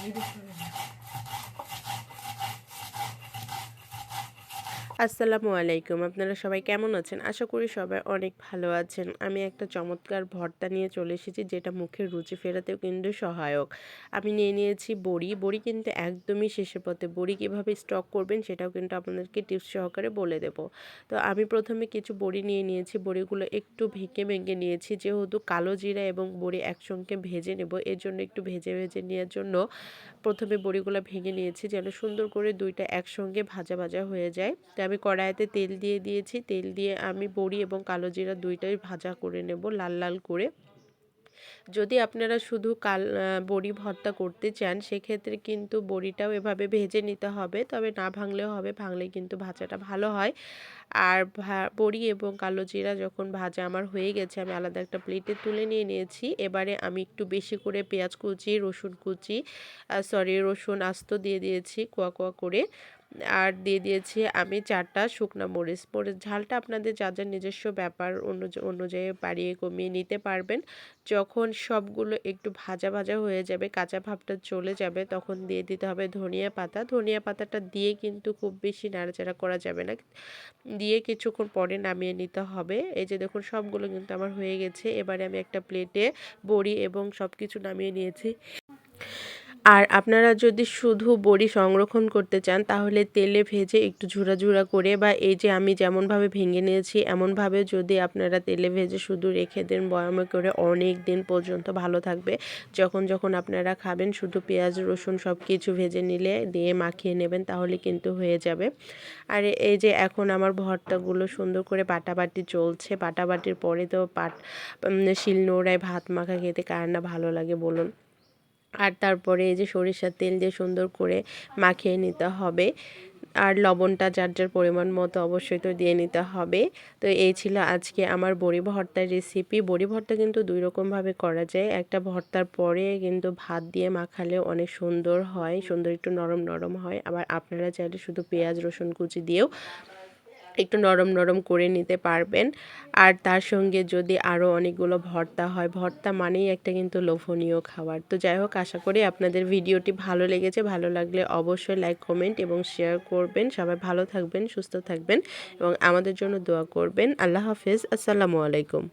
ないですね。আসসালামু আলাইকুম। আপনারা সবাই কেমন আছেন? আশা করি সবাই অনেক ভালো আছেন। আমি একটা চমৎকার ভর্তা নিয়ে চলে এসেছি, যেটা মুখের রুচি ফেরাতেও কিন্তু সহায়ক। আমি নিয়ে নিয়েছি বড়ি। বড়ি কিন্তু একদমই শেষের পথে। বড়ি কীভাবে স্টক করবেন সেটাও কিন্তু আপনাদেরকে টিপস সহকারে বলে দেব। তো আমি প্রথমে কিছু বড়ি নিয়ে নিয়েছি। বড়িগুলো একটু ভেঙে ভেঙে নিয়েছি। যেহেতু কালো জিরা এবং বড়ি একসঙ্গে ভেজে নেব, এর জন্য একটু ভেজে ভেজে নেওয়ার জন্য প্রথমে বড়িগুলো ভেঙে নিয়েছি, যেন সুন্দর করে দুইটা একসঙ্গে ভাজা ভাজা হয়ে যায়। আমি কড়াইতে তেল দিয়ে দিয়েছি। তেল দিয়ে আমি বড়ি এবং কালো জিরা দুইটাই ভাজা করে নেব লাল লাল করে। যদি আপনারা শুধু কাল বড়ি ভর্তা করতে চান, সেক্ষেত্রে কিন্তু বড়িটাও এভাবে ভেজে নিতে হবে। তবে না ভাঙলেও হবে, ভাঙলে কিন্তু ভাজাটা ভালো হয়। আর বড়ি এবং কালো জিরা যখন ভাজা আমার হয়ে গেছে, আমি আলাদা একটা প্লেটে তুলে নিয়ে নিয়েছি। এবারে আমি একটু বেশি করে পেঁয়াজ কুচি, রসুন কুচি সরি রসুন আস্ত দিয়ে দিয়েছি, কোয়া কোয়া করে। আর দিয়ে দিয়েছি আমি চারটা শুকনো মরিচ। মরিচ ঝালটা আপনাদের যা যা নিজস্ব ব্যাপার অনুযায়ী বাড়িয়ে কমিয়ে নিতে পারবেন। যখন সবগুলো একটু ভাজা ভাজা হয়ে যাবে, কাঁচা ভাবটা চলে যাবে, তখন দিয়ে দিতে হবে ধনিয়া পাতা। ধনিয়া পাতাটা দিয়ে কিন্তু খুব বেশি নাড়াচাড়া করা যাবে না। দিয়ে কিছুক্ষণ পরে নামিয়ে নিতে হবে। এই যে দেখুন সবগুলো কিন্তু আমার হয়ে গেছে। এবারে আমি একটা প্লেটে বড়ি এবং সব কিছু নামিয়ে নিয়েছি। আর আপনারা যদি শুধু বড়ি সংরক্ষণ করতে চান, তাহলে তেলে ভেজে একটু ঝুরা ঝুরা করে বা এই যে আমি যেমনভাবে ভেঙে নিয়েছি, এমনভাবে যদি আপনারা তেলে ভেজে শুধু রেখে দেন, বয়ামে করে অনেক দিন পর্যন্ত ভালো থাকবে। যখন যখন আপনারা খাবেন, শুধু পেঁয়াজ, রসুন সব কিছু ভেজে নিলে, দিয়ে মাখিয়ে নেবেন, তাহলে কিন্তু হয়ে যাবে। আর এই যে এখন আমার ভর্তাগুলো সুন্দর করে বাটাবাটি চলছে, বাটাবাটির পরে তো পাট শিল নোড়ায় ভাত মাখা খেতে কার না ভালো লাগে বলুন। আর তারপরে এই যে সরিষার তেল দিয়ে সুন্দর করে মাখিয়ে নিতে হবে। আর লবণটা যার যার পরিমাণ মতো অবশ্যই তো দিয়ে নিতে হবে। তো এই ছিল আজকে আমার বড়ি ভর্তার রেসিপি বড়ি ভর্তা কিন্তু দুই রকমভাবে করা যায়। একটা ভর্তার পরে কিন্তু ভাত দিয়ে মাখালে অনেক সুন্দর হয়, সুন্দর একটু নরম নরম হয়। আবার আপনারা চাইলে শুধু পেঁয়াজ, রসুন কুচি দিয়েও একটু নরম নরম করে নিতে পারবেন। আর তার সঙ্গে যদি আরও অনেকগুলো ভর্তা হয়, ভর্তা মানেই একটা কিন্তু লোভনীয় খাবার। তো যাই হোক, আশা করি আপনাদের ভিডিওটি ভালো লেগেছে। ভালো লাগলে অবশ্যই লাইক, কমেন্ট এবং শেয়ার করবেন। সবাই ভালো থাকবেন, সুস্থ থাকবেন এবং আমাদের জন্য দোয়া করবেন। আল্লাহ হাফেজ। আসসালামু আলাইকুম।